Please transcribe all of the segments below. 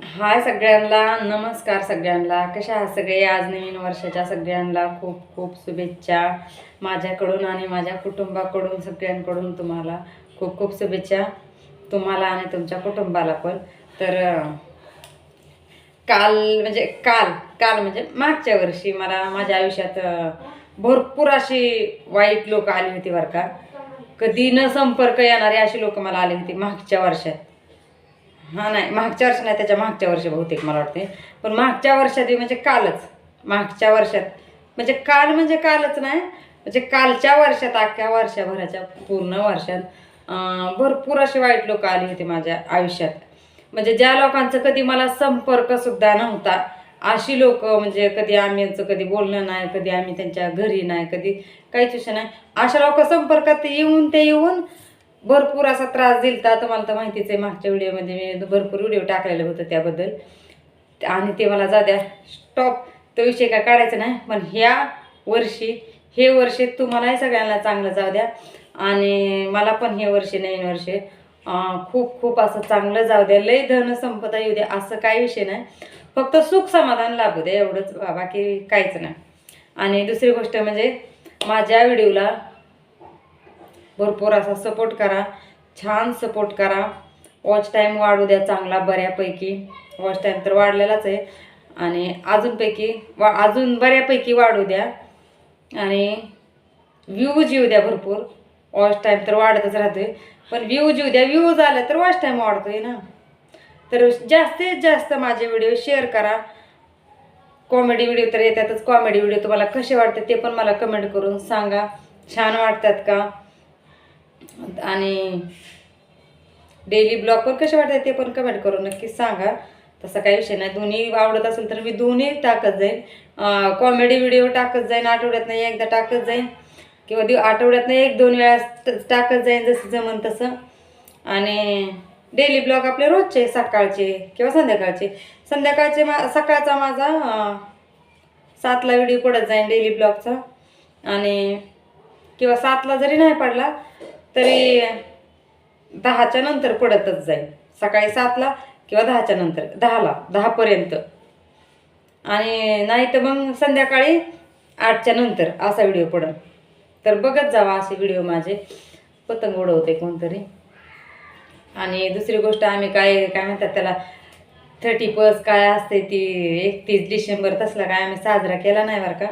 हाय सगळ्यांना नमस्कार सगळ्यांना. कशा आहात सगळे? आज नवीन वर्षाच्या सगळ्यांना खूप खूप शुभेच्छा. माझ्याकडून आणि माझ्या कुटुंबाकडून सगळ्यांकडून तुम्हाला खूप खूप शुभेच्छा. तुम्हाला आणि तुमच्या कुटुंबाला पण. तर काल म्हणजे काल काल म्हणजे मागच्या वर्षी मला माझ्या आयुष्यात भरपूर अशी वाईट लोक आली होती बरं का. कधी न संपर्क येणारे अशी लोक मला आली होती मागच्या वर्षात. हां नाही मागच्या वर्षी नाही त्याच्या मागच्या वर्षी बहुतेक मला वाटते. पण मागच्या वर्षात म्हणजे कालच. मागच्या वर्षात. म्हणजे काल म्हणजे कालच नाही म्हणजे कालच्या वर्षात अख्ख्या वर्षभराच्या पूर्ण वर्षात भरपूर असे वाईट लोक आली होती माझ्या आयुष्यात. म्हणजे ज्या लोकांचं कधी मला संपर्कसुद्धा नव्हता अशी लोक म्हणजे कधी आम्ही यांचं कधी बोलणं नाही कधी आम्ही त्यांच्या घरी नाही कधी काहीच विषय नाही अशा लोक संपर्कात येऊन ते येऊन भरपूर असा त्रास दिलता तुम्हाला तर माहितीच आहे मागच्या व्हिडिओमध्ये मी भरपूर व्हिडिओ टाकलेलं होतं त्याबद्दल. आणि ते मला जाऊ द्या स्टॉप तो विषय काय काढायचा नाही पण ह्या वर्षी हे वर्ष तुम्हालाही सगळ्यांना चांगलं जाऊ द्या. आणि मला पण हे वर्ष नवीन वर्ष खूप खूप असं चांगलं जाऊ द्या. लय धन संपदा येऊ द्या असं काही विषय नाही. फक्त सुख समाधान लाभू द्या एवढंच बाकी काहीच नाही. आणि दुसरी गोष्ट म्हणजे माझ्या व्हिडिओला भरपूर असा सपोर्ट करा. छान सपोर्ट करा. वॉच टाईम वाढू द्या चांगला बऱ्यापैकी. वॉच टाईम तर वाढलेलाच आहे. आणि अजूनपैकी वा अजून बऱ्यापैकी वाढू द्या. आणि व्ह्यूज येऊ द्या भरपूर. वॉच टाईम तर वाढतच राहतोय. पण व्ह्यूज येऊ द्या. व्ह्यूज आल्या तर वॉच टाईम वाढतोय ना. तर जास्तीत जास्त माझे व्हिडिओ शेअर करा. कॉमेडी व्हिडिओ तर येतातच. कॉमेडी व्हिडिओ तुम्हाला कसे वाटते ते पण मला कमेंट करून सांगा. छान वाटतात का? आणि डेली ब्लॉगवर कसे वाटतात ते पण कमेंट करून नक्की सांगा. तसा काही विषय नाही. दोन्ही आवडत असेल तर मी दोन्ही टाकत जाईन. कॉमेडी व्हिडिओ टाकत जाईन आठवड्यात नाही एकदा टाकत जाईन. किंवा दिव आठवड्यात एक दोन वेळा टाकत जाईन जसं जमन तसं. आणि डेली ब्लॉग आपले रोजचे सकाळचे किंवा संध्याकाळचे. संध्याकाळचे मा सकाळचा माझा सातला व्हिडिओ पडत जाईन डेली ब्लॉगचा आणि किंवा सातला जरी नाही पडला तरी दहाच्या नंतर पडतच जाईल. सकाळी सातला किंवा दहाच्या नंतर दहाला दहापर्यंत. आणि नाही तर मग संध्याकाळी आठच्या नंतर असा व्हिडिओ पडेल. तर बघत जावा असे व्हिडिओ माझे. पतंग उडवते कोणतरी. आणि दुसरी गोष्ट आम्ही काय काय म्हणतात त्याला थर्टी पर्स काय असते ती एकतीस डिसेंबर तसला काय आम्ही साजरा केला नाही बरं का.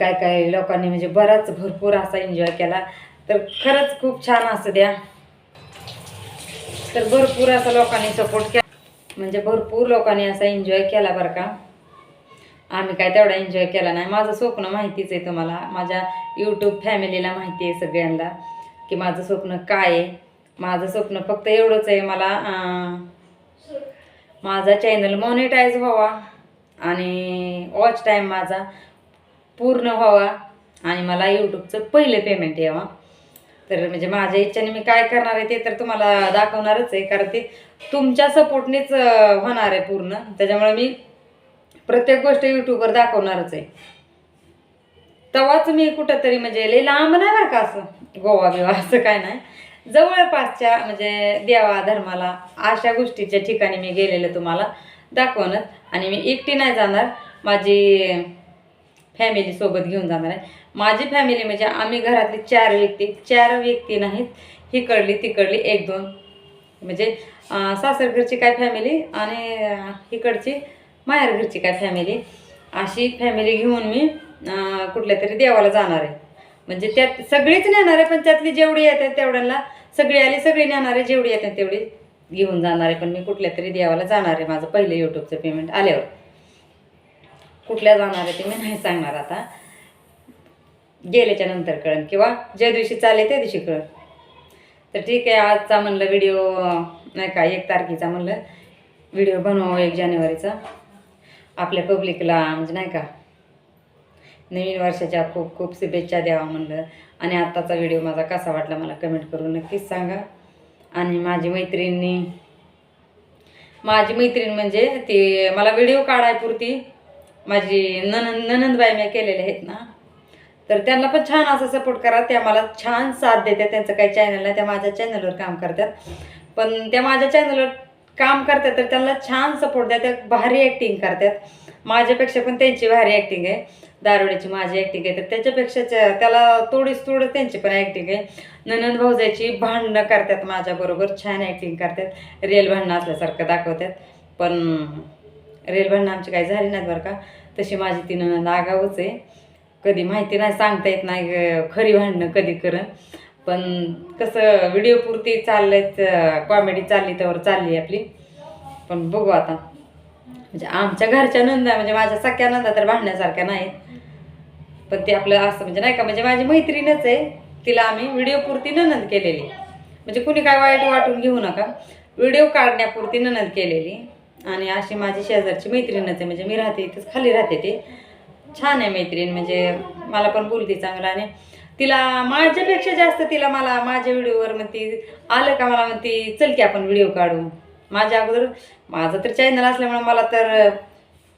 काय काय लोकांनी म्हणजे बराच भरपूर असा एन्जॉय केला. तर खरंच खूप छान असं द्या. तर भरपूर असं लोकांनी सपोर्ट केला. म्हणजे भरपूर लोकांनी असा एन्जॉय केला बरं का. आम्ही काय तेवढा एन्जॉय केला नाही. माझं स्वप्न माहितीच आहे तुम्हाला. माझ्या यूट्यूब फॅमिलीला माहिती आहे सगळ्यांना की माझं स्वप्न काय आहे. माझं स्वप्न फक्त एवढंच आहे मला माझा चॅनल मॉनिटाईज व्हावा आणि वॉच टाईम माझा पूर्ण व्हावा आणि मला यूट्यूबचं पहिलं पेमेंट यावा. तर म्हणजे माझ्या इच्छेने मी काय करणार आहे ते तर तुम्हाला दाखवणारच आहे कारण ते तुमच्या सपोर्टनेच होणार आहे पूर्ण. त्याच्यामुळे मी प्रत्येक गोष्ट यूट्यूबवर दाखवणारच आहे. तेव्हाच मी कुठंतरी म्हणजे लई लांब नाही बरं का असं गोवा बिवा असं काय नाही. जवळपासच्या म्हणजे देवा धर्माला अशा गोष्टीच्या ठिकाणी मी गेलेलं तुम्हाला दाखवणं आणि मी एकटी नाही जाणार. माझी फॅमिलीसोबत घेऊन जाणार आहे. माझी फॅमिली म्हणजे आम्ही घरातली चार व्यक्ती चार व्यक्ती नाहीत. हिकडली तिकडली एक दोन. म्हणजे सासरघरची काय फॅमिली आणि इकडची माहेरघरची काय फॅमिली अशी फॅमिली घेऊन मी कुठल्या तरी देवाला जाणार आहे. म्हणजे त्यात सगळीच नेणार आहे पण त्यातली जेवढी येतात तेवढ्यांना सगळी आली सगळी नेणार आहे जेवढी येतात तेवढी घेऊन जाणार आहे. पण मी कुठल्या तरी देवाला जाणार आहे माझं पहिलं यूट्यूबचं पेमेंट आल्यावर. कुठल्या जाणार आहे ते मी नाही सांगणार आता. गेल्याच्यानंतर कळेल किंवा ज्या दिवशी चालेल त्या दिवशी कळेल तर ठीक आहे आजचा म्हणलं व्हिडिओ नाही का एक तारखेचा म्हणलं व्हिडिओ बनवावं एक जानेवारीचा. आपल्या पब्लिकला म्हणजे नाही का नवीन वर्षाच्या खूप खूप शुभेच्छा द्यावा म्हणलं. आणि आत्ताचा व्हिडिओ माझा कसा वाटला मला कमेंट करून नक्कीच सांगा. आणि माझी मैत्रिणी माझी मैत्रीण म्हणजे ती मला व्हिडिओ काढायपुरती माझी ननंद ननंदबाई मी केलेले आहेत ना. तर त्यांना पण छान असा सपोर्ट करा. त्या मला छान साथ देतात. त्यांचं काही चॅनल नाही त्या माझ्या चॅनलवर काम करतात. पण त्या माझ्या चॅनलवर काम करतात तर त्यांना छान सपोर्ट द्या त्या भारी ॲक्टिंग करतात. माझ्यापेक्षा पण त्यांची भारी ॲक्टिंग आहे. दारोड्याची माझी ॲक्टिंग आहे. तर त्याच्यापेक्षा त्याला थोडीच थोडं त्यांची पण ॲक्टिंग आहे. ननंद भाऊजाची भांडणं करतात माझ्याबरोबर. छान ॲक्टिंग करतात. रिअल भांडणं असल्यासारखं दाखवतात. पण रेलभांडणं आमची काही झाली नाहीत बरं का. तशी माझी ती ननंद आगावच आहे. कधी माहिती नाही सांगता येत नाही खरी भांडणं कधी करण. पण कसं व्हिडिओपुरती पुरती कॉमेडी चालली त्यावर चालली आपली. पण बघू आता. म्हणजे आमच्या घरच्या नंदा म्हणजे माझ्या सख्या नंदा तर भांडण्यासारख्या नाहीत. पण ते आपलं असं म्हणजे नाही का म्हणजे माझी मैत्रीणच आहे. तिला आम्ही व्हिडिओपुरती ननंद केलेली. म्हणजे कुणी काय वाईट वाटून घेऊ नका. व्हिडिओ काढण्यापुरती ननंद केलेली. आणि अशी माझी शेजारची मैत्रीणच आहे. म्हणजे मी राहते इथंच खाली राहते ते. छान आहे मैत्रीण. म्हणजे मला पण बोलते चांगलं. आणि तिला माझ्यापेक्षा जास्त तिला मला माझ्या व्हिडिओवर म्हणती आलं का मला म्हणते चल की आपण व्हिडिओ काढू. माझ्या अगोदर माझं तर चॅनल असल्यामुळे मला तर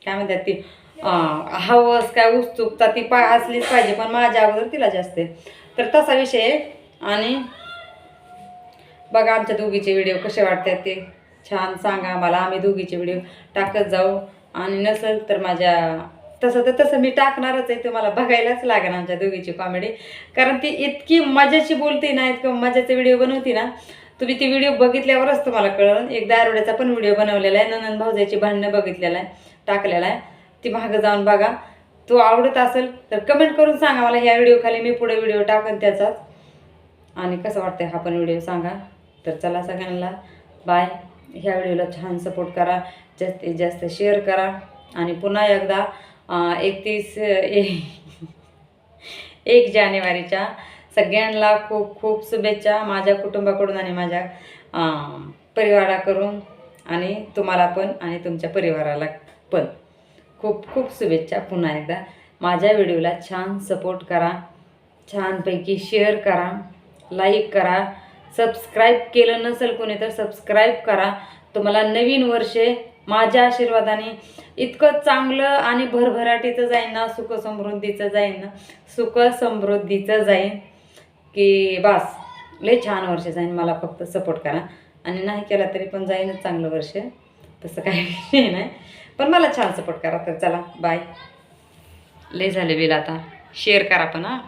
काय म्हणतात ती हवस काय उत्सुकता ती पा असलीच पाहिजे. पण माझ्या अगोदर तिला जास्त आहे. तर तसा विषय आहे. आणि बघा आमच्या दोघीचे व्हिडिओ कसे वाटतात ते. छान सांगा मला आम्ही दोघीचे व्हिडिओ टाकत जाऊ. आणि नसेल तर माझ्या तसं तर तसं मी टाकणारच आहे. तुम्हाला बघायलाच लागेल आमच्या दोघीची कॉमेडी कारण ती इतकी मजाची बोलते ना इतकं मजाचे व्हिडिओ बनवते ना तुम्ही ती व्हिडिओ बघितल्यावरच तुम्हाला कळलं. एकदा आरोड्याचा पण व्हिडिओ बनवलेला आहे. ननंद भाऊजाची भांडणं बघितलेला आहे टाकलेला आहे. ती मागं जाऊन बघा. तो आवडत असेल तर कमेंट करून सांगा मला. ह्या व्हिडिओ खाली मी पुढे व्हिडिओ टाकन त्याचाच. आणि कसं वाटतं हा पण व्हिडिओ सांगा. तर चला सगळ्यांना. बाय ह्या व्हिडिओला छान सपोर्ट करा. जास्तीत जास्त शेअर करा. आणि पुन्हा एकदा एकतीस एक जानेवारीच्या सगळ्यांना खूप खूप शुभेच्छा माझ्या कुटुंबाकडून आणि माझ्या परिवाराकडून आणि तुम्हाला पण आणि तुमच्या परिवाराला पण. खूप खूप शुभेच्छा पुन्हा एकदा. माझ्या व्हिडिओला छान सपोर्ट करा. छानपैकी शेअर करा. लाईक करा. सबस्क्राईब केलं नसेल कोणी तर सबस्क्राईब करा. तुम्हाला नवीन वर्षे माझ्या आशीर्वादाने इतकं चांगलं आणि भरभराटीचं जाईन ना सुखसमृद्धीचं जाईन ना सुख समृद्धीचं जाईन की बास लय छान वर्ष जाईन मला फक्त सपोर्ट करा. आणि नाही केला तरी पण जाईनच चांगलं वर्ष. तसं काही नाही. पण मला छान सपोर्ट करा तर चला बाय लय झाले बिल आता. शेअर करा पण हां.